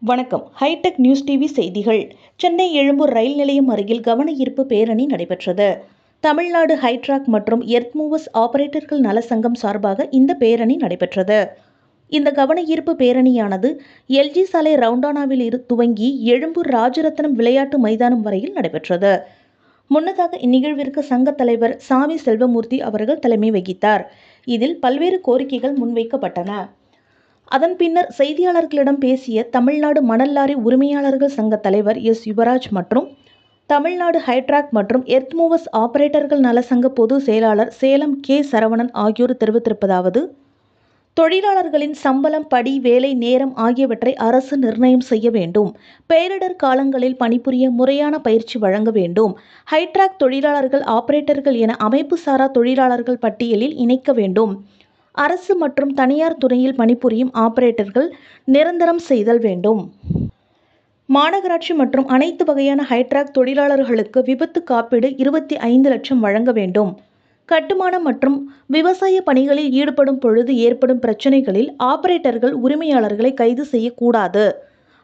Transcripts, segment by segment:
வணக்கம். Hitech news TV செய்திகள். சென்னை எழும்பூர் ரயில் நிலையம் அருகில் கவன ஈர்ப்பு பேரணி நடைபெற்றது. தமிழ்நாடு ஹைட்ராக் மற்றும் எர்த் மூவர்ஸ் ஆபரேட்டர்கள் நல சங்கம் சார்பாக இந்த பேரணி நடைபெற்றது. இந்த கவன ஈர்ப்பு பேரணியானது எல்ஜி சாலை ரவுண்டானாவில் இரு துவங்கி எழும்பூர் ராஜரத்னம் விளையாட்டு மைதானம் வரையில் நடைபெற்றது. முன்னதாக இந்நிகழ்விற்கு சங்கத் தலைவர் சாமி செல்வமூர்த்தி அவர்கள் தலைமை வகித்தார். இதில் பல்வேறு கோரிக்கைகள் முன்வைக்கப்பட்டன. அதன் பின்னர் செய்தியாளர்களிடம் பேசிய தமிழ்நாடு மணல் லாரி உரிமையாளர்கள் சங்க தலைவர் எஸ். யுவராஜ் மற்றும் தமிழ்நாடு ஹைட்ராக் மற்றும் எர்த் மூவர்ஸ் ஆபரேட்டர்கள் நல சங்க பொதுச் செயலாளர் சேலம் கே. சரவணன் ஆகியோர் தெரிவித்திருப்பதாவது தொழிலாளர்களின் சம்பளம் படி வேலை நேரம் ஆகியவற்றை அரசு நிர்ணயம் செய்ய வேண்டும். பேரிடர் காலங்களில் பணிபுரிய முறையான பயிற்சி வழங்க வேண்டும். ஹைட்ராக் தொழிலாளர்கள் ஆபரேட்டர்கள் என அமைப்பு சாரா தொழிலாளர்கள் பட்டியலில் இணைக்க வேண்டும். அரசு மற்றும் தனியார் துறையில் பணிபுரியும் ஆபரேட்டர்கள் நிரந்தரம் செய்தல் வேண்டும். மாநகராட்சி மற்றும் அனைத்து வகையான ஹைட்ராக் தொழிலாளர்களுக்கு விபத்து காப்பீடு இருபத்தி ஐந்து லட்சம் வழங்க வேண்டும். கட்டுமானம் மற்றும் விவசாய பணிகளில் ஈடுபடும் பொழுது ஏற்படும் பிரச்சனைகளில் ஆபரேட்டர்கள் உரிமையாளர்களை கைது செய்யக்கூடாது.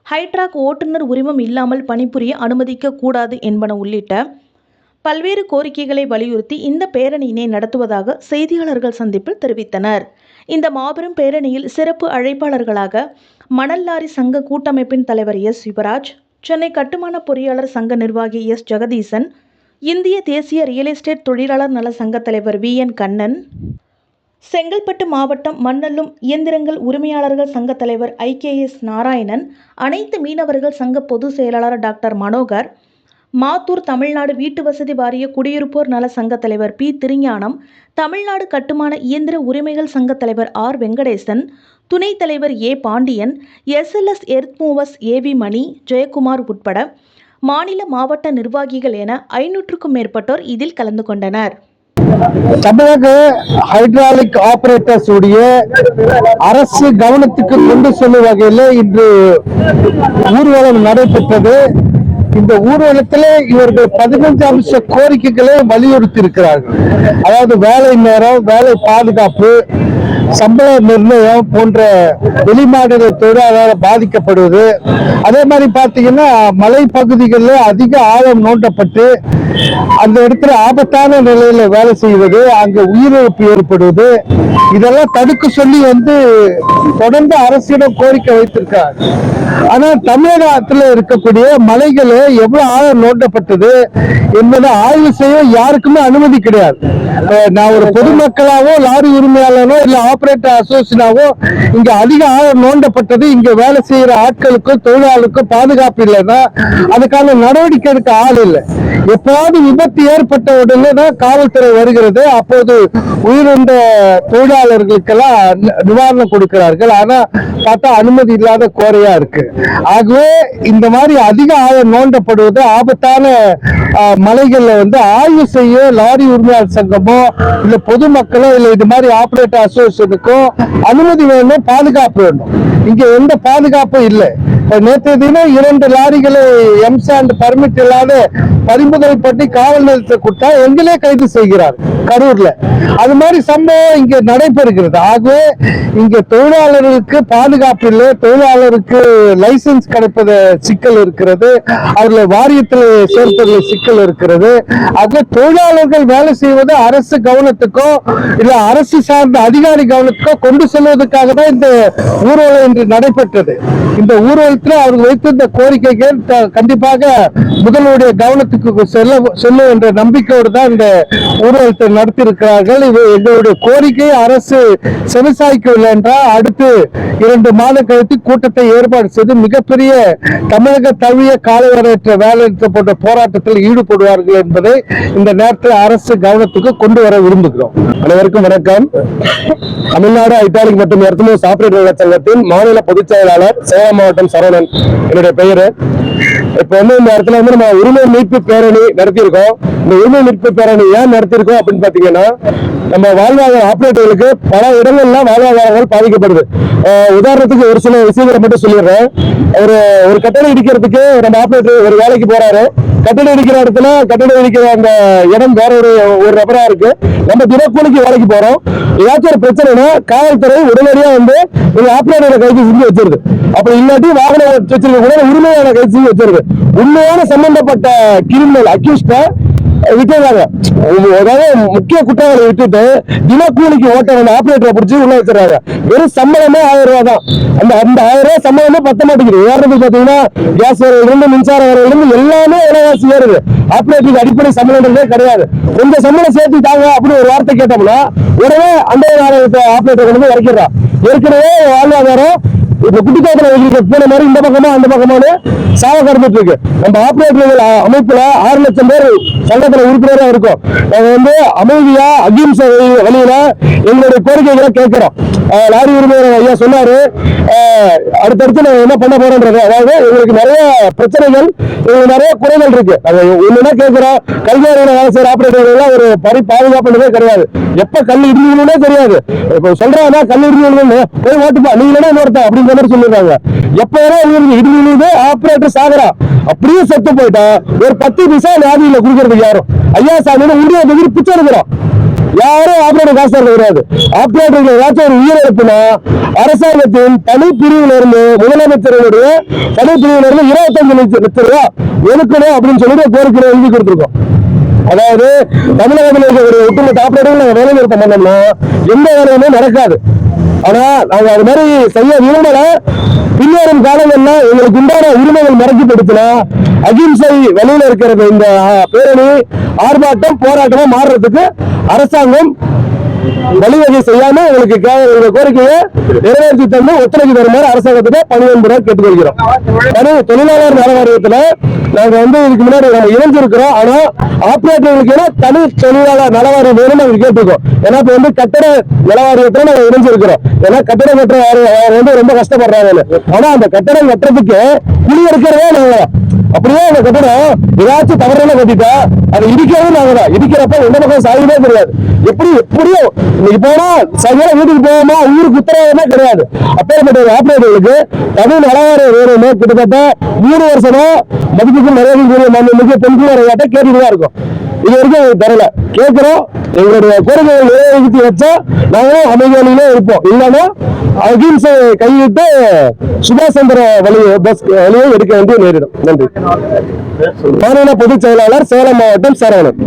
ஹைட்ராக் ஓட்டுநர் உரிமம் இல்லாமல் பணிபுரிய அனுமதிக்க கூடாது என்பன உள்ளிட்ட பல்வேறு கோரிக்கைகளை வலியுறுத்தி இந்த பேரணியினை நடத்துவதாக செய்தியாளர்கள் சந்திப்பில் தெரிவித்தனர். இந்த மாபெரும் பேரணியில் சிறப்பு அழைப்பாளர்களாக மணல் லாரி சங்க கூட்டமைப்பின் தலைவர் எஸ். யுவராஜ் சென்னை கட்டுமான பொறியாளர் சங்க நிர்வாகி எஸ். ஜெகதீசன் இந்திய தேசிய ரியல் எஸ்டேட் தொழிலாளர் நல சங்க தலைவர் வி. என். கண்ணன். செங்கல்பட்டு மாவட்டம் மண்ணல்லும் இயந்திரங்கள் உரிமையாளர்கள் சங்க தலைவர் ஐகேஎஸ் நாராயணன் அனைத்து மீனவர்கள் சங்க பொதுச் செயலாளர் டாக்டர் மனோகர் மாத்தூர் தமிழ்நாடு வீட்டு வசதி வாரிய குடியிருப்போர் நல சங்க தலைவர் பி. திருஞானம் தமிழ்நாடு கட்டுமான இயந்திர உரிமைகள் சங்க தலைவர் ஆர். வெங்கடேசன் துணைத் தலைவர் A. Pandian SLS Earth Movers AV Mani Jayakumar உட்பட மாநில மாவட்ட நிர்வாகிகள் என ஐநூற்றுக்கும் மேற்பட்டோர் இதில் கலந்து கொண்டனர். தமிழக ஹைட்ராலிக் ஆபரேட்டர்ஸ் உடைய அரசு கவனத்துக்கு கொண்டு செல்லும் வகையில் இன்று ஊர்வலம் நடைபெற்றது. இந்த ஊர்வலத்தில் இவர்கள் பதினஞ்சு அம்ச கோரிக்கைகளை வலியுறுத்தி இருக்கிறார்கள் அதாவது வேலை நேரம் வேலை பாதுகாப்பு சம்பள நிர்ணயம் போன்ற வெளிமாநில தொழிலாளர் பாதிக்கப்படுவது. அதே மாதிரி பார்த்தீங்கன்னா மலை பகுதிகளில் அதிக ஆழம் நோண்டப்பட்டு அந்த இடத்துல ஆபத்தான நிலையில வேலை செய்வது அங்கே உயிரிழப்பு ஏற்படுவது இதெல்லாம் தடுக்க சொல்லி வந்து தொடர்ந்து அரசிடம் கோரிக்கை வைத்திருக்கார். ஆனால் தமிழகத்தில் இருக்கக்கூடிய மலைகள் எவ்வளவு ஆழம் நோண்டப்பட்டது என்பதை ஆய்வு செய்ய யாருக்குமே அனுமதி கிடையாது. நான் ஒரு பொதுமக்களாவோ லாரி உரிமையாளனோ இல்ல ஆபரேட்டர் அசோசியனாவோ இங்க அதிக ஆழம் நோண்டப்பட்டது. இங்க வேலை செய்யற ஆட்களுக்கும் தொழிலாளருக்கும் பாதுகாப்பு இல்லைன்னா அதுக்கான நடவடிக்கை எடுக்க ஆள் இல்லை. எப்போது விபத்து ஏற்பட்ட உடனே தான் காவல்துறை வருகிறது. அப்போது உயிரிழந்த தொழிலாளர்களுக்கெல்லாம் நி- நிவாரணம் கொடுக்கிறார்கள். ஆனா பார்த்தா அனுமதி இல்லாத கோரையா இருக்கு. ஆகவே இந்த மாதிரி அதிக ஆழம் நோண்டப்படுவது ஆபத்தான மலைகள்ல வந்து ஆய்வு செய்ய லாரி உரிமையாளர் சங்கமோ இல்ல பொதுமக்களோ இல்ல இது மாதிரி ஆபரேட்டர் அசோசியேஷனுக்கோ அனுமதி வேணும் பாதுகாப்பு வேணும். இங்க எந்த பாதுகாப்பும் இல்லை. நேற்று தினம் இரண்டு லாரிகளை எம்சாண்ட் பர்மிட் இல்லாத பறிமுதல் பட்டி காவல் நிலையத்தை கொடுத்தா எங்களே கைது செய்கிறார் கரூர்ல. அது மாதிரி சம்பவம் இங்க நடைபெறுகிறது. ஆகவே இங்க தொழிலாளர்களுக்கு பாதுகாப்பு இல்லை. தொழிலாளருக்கு லைசன்ஸ் கிடைப்பது சிக்கல் இருக்கிறது. அவர்களை வாரியத்தில் சேர்ப்பதில் சிக்கல் இருக்கிறது. ஆக தொழிலாளர்கள் வேலை செய்வது அரசு கவனத்துக்கோ இல்ல அரசு சார்ந்த அதிகாரி கவனத்துக்கோ கொண்டு செல்வதற்காக தான் இந்த ஊர்வலம் இன்று நடைபெற்றது. இந்த ஊர்வலத்தில் அவர்கள் வைத்திருந்த கோரிக்கைகள் கண்டிப்பாக முதல்வருடைய கவனத்துக்கு செல்ல செல்லும் என்ற நம்பிக்கையோடு தான் இந்த ஊர்வலத்தை நடத்தியிருக்கிறார்கள். இது எங்களுடைய கோரிக்கை. அரசு செவிசாய்க்கவில்லை என்றால் அடுத்து இரண்டு மாதம் கழித்து கூட்டத்தை ஏற்பாடு செய்து மிகப்பெரிய தமிழக தழுவிய காலவரையற்ற வேலைநிறுத்தம் போன்ற போராட்டத்தில் ஈடுபடுவார்கள் என்பதை இந்த நேரத்தில் அரசு கவனத்துக்கு கொண்டு வர விரும்புகிறோம். அனைவருக்கும் வணக்கம். தமிழ்நாடு ஐட்டாலிக் மற்றும் எர்த்தமோ சாப்பிடுற சங்கத்தின் மாநில பொதுச் செயலாளர் சேலம் மாவட்டம் சரவணன் என்னுடைய பெயரு. இப்ப வந்து இந்த இடத்துல வந்து நம்ம உரிமை மீட்பு பேரணி நடத்தியிருக்கோம். இந்த உரிமை மீட்பு பேரணி ஏன் நடத்தியிருக்கோம் அப்படின்னு பாத்தீங்கன்னா நம்ம வாழ்வாதார ஆப்ரேட்டர்களுக்கு பல இடங்கள்ல வாழ்வாதாரங்கள் பாதிக்கப்படுது. உதாரணத்துக்கு ஒரு சில விஷயங்களை மட்டும் சொல்லிடுறேன். ஒரு ஒரு கட்டடம் இடிக்கிறதுக்கு நம்ம ஆப்ரேட்டர் ஒரு வேலைக்கு போறாரு. கட்டடம் இடிக்கிற இடத்துல கட்டடம் இடிக்கிற அந்த இடம் வேற ஒரு ஒரு நபரா இருக்கு. நம்ம தினக்கூலிக்கு வேலைக்கு போறோம். ஏதாச்சும் ஒரு பிரச்சனைனா காவல்துறை உடனடியா வந்து ஒரு ஆபரேட்டரை கைது செஞ்சு வச்சிருது. அப்படி இல்லாட்டி வாகனம் வச்சிருக்க கூட உரிமையான கைது செஞ்சு வச்சிருது. உண்மையான சம்பந்தப்பட்ட கிரிமினல் அக்யூஸ்ட விட்டுறாங்க அதாவது முக்கிய குற்றவாளி விட்டுட்டு தினக்கூலிக்கு ஓட்ட அந்த ஆபரேட்டரை பிடிச்சி உள்ள வச்சிடறாங்க. வெறும் சம்பளமே ஆயிரம் ரூபாய் தான். அந்த அந்த ஆயிரம் ரூபாய் சம்பளமே பத்த மாட்டேங்குது. உதாரணத்துக்கு பாத்தீங்கன்னா கேஸ் வரையிலிருந்து மின்சார வரையிலிருந்து எல்லாமே விலைவாசி ஏறுது. ஆபரேட்டருக்கு அடிப்படை சம்பளம்ன்றதே கிடையாது. கொஞ்சம் சம்பளம் சேர்த்து தாங்க அப்படின்னு ஒரு வார்த்தை கேட்டோம்னா உடனே அந்த ஆபரேட்டர் கொண்டு வந்து இறக்கிடுறான். ஏற்கனவே வாழ்வாதாரம் இப்போ குட்டிக்காத்துல வைக்கிற பூனை மாதிரி இந்த பக்கமா அந்த பக்கமானு சாவ கடந்துட்டு இருக்கு. நம்ம ஆப்ரேட்டர்கள் அமைப்புல ஆறு லட்சம் பேர் சங்கத்துல உறுப்பினரா இருக்கும். நாங்க வந்து அமைதியா அகிம்சை வழி- வழியில எங்களுடைய கோரிக்கைகளை கேட்கிறோம். லாரி உரிமையாளர் ஐயா சொன்னாரு. அடுத்தடுத்து நாங்க என்ன பண்ண போறோம்ன்றது அதாவது எங்களுக்கு நிறைய பிரச்சனைகள் எங்களுக்கு நிறைய குறைகள் இருக்கு. அது ஒண்ணுன்னா கேட்கிறோம். கல்வியாளர் வேலை செய்யற ஆப்ரேட்டர்கள் எல்லாம் ஒரு பரி பாதுகாப்புன்றதே கிடையாது. எப்ப கல் இடிக்கணும்னே தெரியாது. இப்ப சொல்றாங்க கல் இடிக்கணும் போய் ஓட்டுப்பா. நீ இல்லைன்னா அப்படின்னு அப்படின்ற மாதிரி சொல்லிடுறாங்க எப்ப வேணா இடி விழுது ஆபரேட்டர் சாகரா அப்படியே செத்து போயிட்டா ஒரு பத்து பைசா வியாதியில குடுக்கறதுக்கு யாரும். ஐயா சாமி உண்டிய பிச்சை எடுக்கிறோம் யாரும் ஆபரேட்டர் காசு தர கிடையாது. ஆபரேட்டர்கள் ஏதாச்சும் ஒரு உயிரிழப்புனா அரசாங்கத்தின் தனி பிரிவுல இருந்து முதலமைச்சர்களுடைய தனி பிரிவுல இருந்து இருபத்தஞ்சு லட்சம் லட்சம் ஒதுக்கணும் அப்படின்னு சொல்லிட்டு கோரிக்கை எழுதி கொடுத்துருக்கோம். அதாவது தமிழகத்தில் இருக்கக்கூடிய ஒட்டுமொத்த ஆபரேட்டர்கள் வேலை நிறுத்தம் பண்ணோம்னா எந்த வேலையுமே நடக்காது. ஆனா நாங்க அது மாதிரி செய்ய விரும்பல. பின்வரும் காலங்கள்ல எங்களுக்கு உண்டான உரிமைகள் மறைக்கப்படுத்தினா அகிம்சை வெளியில இருக்கிறது இந்த பேரணி ஆர்ப்பாட்டம் போராட்டமா மாறுறதுக்கு அரசாங்கம் வழிவகை செய்யாம எங்களுக்கு எங்க கோரிக்கையை நிறைவேற்றி தந்து ஒத்துழைப்பு தருமாறு அரசாங்கத்திட்ட பணிவன்புற கேட்டுக்கொள்கிறோம். தொழிலாளர் நல வாரியத்துல நாங்க வந்து இதுக்கு முன்னாடி இணைஞ்சிருக்கிறோம். ஆனா ஆபரேட்டர்களுக்கு தனி தொழிலாளர் நல வாரியம் வேணும் நாங்க கேட்டிருக்கோம். ஏன்னா இப்ப வந்து கட்டட நல வாரியத்துல நாங்க இணைஞ்சிருக்கிறோம். ஏன்னா கட்டடம் கட்டுற வந்து ரொம்ப கஷ்டப்படுறாங்க ஆனா அந்த கட்டடம் கட்டுறதுக்கு குழி எடுக்கிறதே நாங்க. அப்படியே அந்த கட்டடம் ஏதாச்சும் தவறான கட்டிட்டா அதை இடிக்கவும் நாங்க தான் இடிக்கிறப்ப எந்த பக்கம் சாயுமே தெரியாது. எப்படி எப்படியோ இன்னைக்கு போனா சரியான வீட்டுக்கு போவோமா? ஊருக்கு உத்தரவாதமே கிடையாது. அப்பேற்பட்ட ஒரு ஆபரேட்டர்களுக்கு தமிழ் நலவாரிய வேணும்னு கிட்டத்தட்ட மூணு வருஷமா மதிப்புக்கும் மரியாதைக்குரிய மாநிலங்களுக்கு பெண்கள் வரையாட்ட கேட்டுட்டு தான் இருக்கும். இது வரைக்கும் தரல கேட்கிறோம். எங்களுடைய கோரிக்கைகள் நிறைவேற்றி வச்சா நாங்களும் அமைதியிலே இருப்போம். இல்லைன்னா அகிம்சை கைவிட்டு சுபாஷ் சந்திர வழி பஸ் வழியை எடுக்க வேண்டிய நேரிடும். நன்றி. மாநில பொதுச் செயலாளர் சேலம் மாவட்டம் சரவணன்.